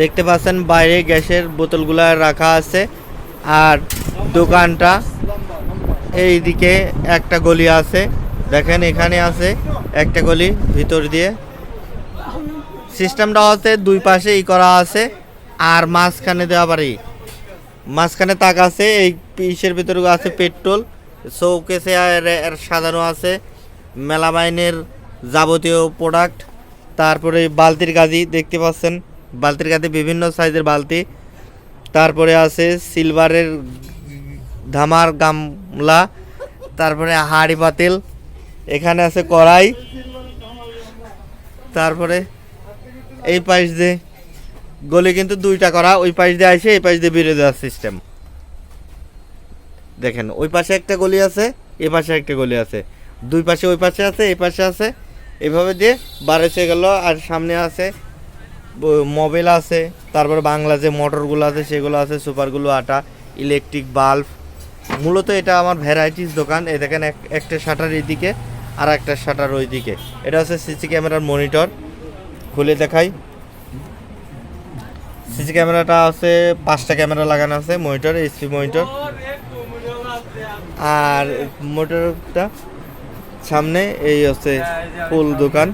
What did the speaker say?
দেখতে পাচ্ছেন বাইরে গ্যাসের বোতলগুলা রাখা আছে আর দোকানটা এইদিকে একটা গলি আছে। দেখেন এখানে আছে একটা গলি ভিতর দিয়ে। সিস্টেমটা হচ্ছে দুই পাশে ই করা আছে আর মাঝখানে দেওয়া পারি মাঝখানে তাক আছে, এই পিসের ভিতরে আছে পেট্রোল শোকেসে সাজানো আছে। মেলা মেলামাইনের যাবতীয় প্রোডাক্ট, তারপরে বালতির গাজি দেখতে পাচ্ছেন। বালতির গাদি বিভিন্ন সাইজের বালতি। তারপরে আছে সিলভারের ধামার গামলা, তারপরে হাঁড়ি পাতিল, এখানে আছে কড়াই, তারপরে এই পাশ দিয়ে গলি কিন্তু দুইটা করা, ওই পাশ দিয়ে আসে এই পাশ দিয়ে বেরিয়ে দেওয়ার সিস্টেম দেখেন, ওই পাশে একটা গলি আছে, এ পাশে একটা গলি আছে। দুই পাশে ওই পাশে আছে এই পাশে আছে। এভাবে দিয়ে বারেছে গেল, আর সামনে আছে মোবাইল আছে, তারপর বাংলা যে মোটরগুলো আছে, সেগুলো আছে, সুপারগুলো আটা, ইলেকট্রিক বাল্ব। মূলত এটা আমার ভ্যারাইটিস দোকান। এই দেখেন, এক- একটা শাটার এইদিকে, আর একটা শাটার ওইদিকে। এটা হচ্ছে সিসি ক্যামেরার মনিটর। খুলে দেখাই। সিসি ক্যামেরাটা আছে, পাঁচটা ক্যামেরা লাগানো আছে, মনিটর এইচপি মনিটর। আর মোটরটা সামনে, এই হচ্ছে ফুল দোকান।